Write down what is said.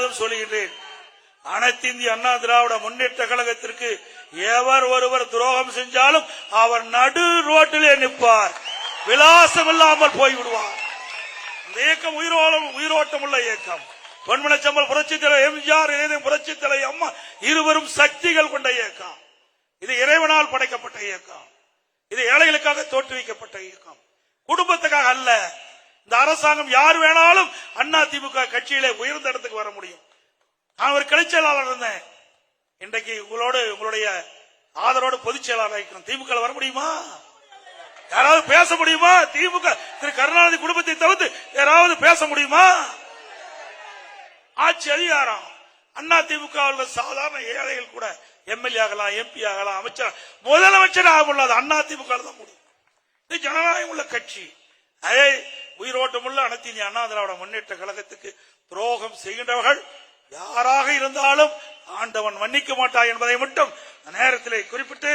முழுவதும் சொல்லுகின்றேன். அனைத்து இந்திய அண்ணா திராவிட முன்னேற்ற கழகத்திற்கு எவர் ஒருவர் துரோகம் செஞ்சாலும் அவர் நடு ரோட்டிலே நிற்பார். விலாசம் இல்லாமல் போய்விடுவார். இந்த இயக்கம் உயிரோலம் உயிரோட்டம் உள்ள இயக்கம். பொன்மனச்சம்பல் புரட்சி தலைவர் எம்ஜிஆர் புரட்சி தலைவர் அம்மா இருவரும் சக்திகள் கொண்ட இயக்கம். இது இறைவனால் படைக்கப்பட்ட இயக்கம். இது ஏழைகளுக்காக தோற்றுவிக்கப்பட்ட இயக்கம். குடும்பத்துக்காக அல்ல. இந்த அரசாங்கம் யார் வேணாலும் அண்ணா திமுக கட்சியிலே உயர்ந்த இடத்துக்கு நான் ஒரு கிளை செயலாளர் இருந்தேன். இன்றைக்கு உங்களோடு உங்களுடைய ஆதரவோடு பொதுச் செயலாளர் இருக்கிறோம் திமுக வர முடியுமா? யாராவது பேச முடியுமா? திமுக திரு கருணாநிதி குடும்பத்தை தவிர்த்து யாராவது பேச முடியுமா? ஆட்சி அதிகாரம். அண்ணா திமுக உள்ள சாதாரண ஏழைகள் கூட எம்எல்ஏ ஆகலாம் எம்பி ஆகலாம் அமைச்சர் முதலமைச்சர் ஆக முடியாது அண்ணா திமுக தான் முடியும். இது ஜனநாயகம் உள்ள கட்சி. அதே உயிரோட்டமுள்ள அனைத்து இந்திய அண்ணா திராவிட முன்னேற்ற கழகத்துக்கு துரோகம் செய்கின்றவர்கள் யாராக இருந்தாலும் ஆண்டவன் மன்னிக்க மாட்டாய் என்பதை மட்டும் நேரத்திலே குறிப்பிட்டு